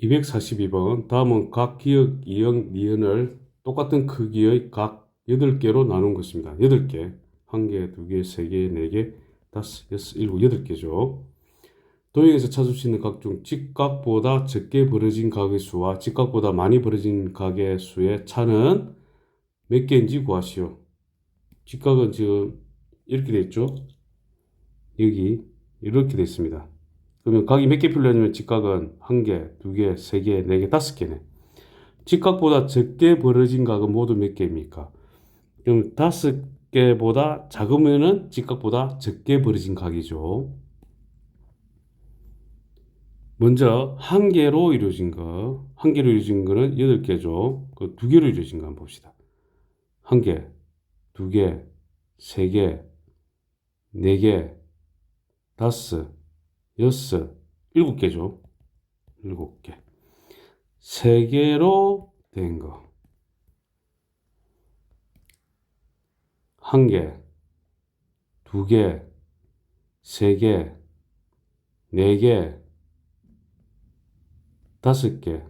242번 다음은 각 기역, 이역, 니은을 똑같은 크기의 각 8개로 나눈 것입니다. 8개. 1개, 2개, 3개, 4개, 5, 6, 7, 8개죠. 도형에서 찾을 수 있는 각 중 직각보다 적게 벌어진 각의 수와 직각보다 많이 벌어진 각의 수의 차는 몇 개인지 구하시오. 직각은 지금 이렇게 돼 있죠? 여기 이렇게 돼 있습니다. 그러면 각이 몇 개 필요하냐면 직각은 한 개, 두 개, 세 개, 네 개, 다섯 개네. 직각보다 적게 벌어진 각은 모두 몇 개입니까? 그럼 다섯 개보다 작으면은 직각보다 적게 벌어진 각이죠. 먼저 한 개로 이루어진 거, 한 개로 이루어진 거는 여덟 개죠. 그 두 개로 이루어진 거 한번 봅시다. 한 개, 두 개, 세 개, 네 개, 다섯, 여섯, 일곱 개죠. 일곱 개. 세 개로 된 거. 한 개, 두 개, 세 개, 네 개, 다섯 개,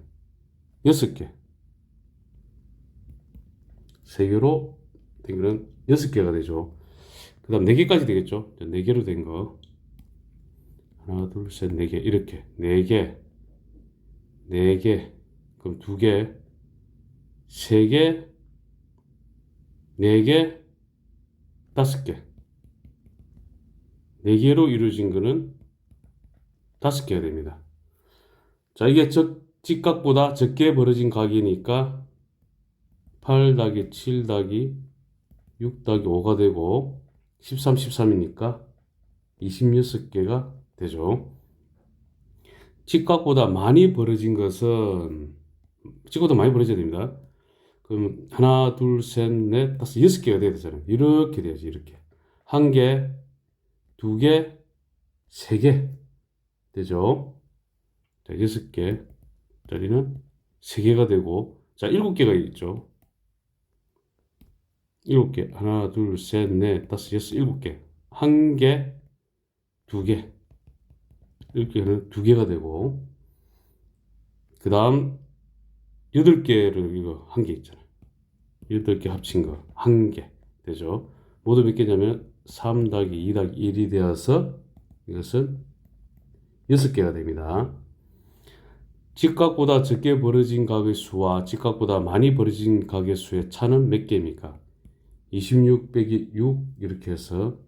여섯 개. 세 개로 된 거는 여섯 개가 되죠. 그 다음 네 개까지 되겠죠. 네 개로 된 거. 하나, 둘, 셋, 네 개. 이렇게. 네 개. 네 개. 그럼 두 개. 세 개. 네 개. 다섯 개. 네 개로 이루어진 거는 다섯 개가 됩니다. 자, 이게 적, 직각보다 적게 벌어진 각이니까 8 더하기 7 더하기 6 더하기 5가 되고 13, 13이니까 26개가 되죠. 직각보다 많이 벌어진 것은 직각보다 많이 벌어져야 됩니다. 그럼 하나, 둘, 셋, 넷, 다섯, 여섯 개가 돼야 되잖아요. 이렇게 돼야지 이렇게 한 개, 두 개, 세 개 되죠. 자, 여섯 개짜리는 세 개가 되고 자, 일곱 개가 있죠. 일곱 개 하나, 둘, 셋, 넷, 다섯, 여섯, 일곱 개 한 개, 두 개. 이렇게는 두 개가 되고, 그 다음, 여덟 개를 이거 한 개 있잖아요. 여덟 개 합친 거 한 개 되죠. 모두 몇 개냐면 3 더하기 2 더하기 1이 되어서 이것은 여섯 개가 됩니다. 직각보다 적게 벌어진 각의 수와 직각보다 많이 벌어진 각의 수의 차는 몇 개입니까? 26 빼기 6 이렇게 해서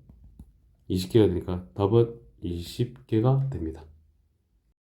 20개가 되니까 답은 20개가 됩니다.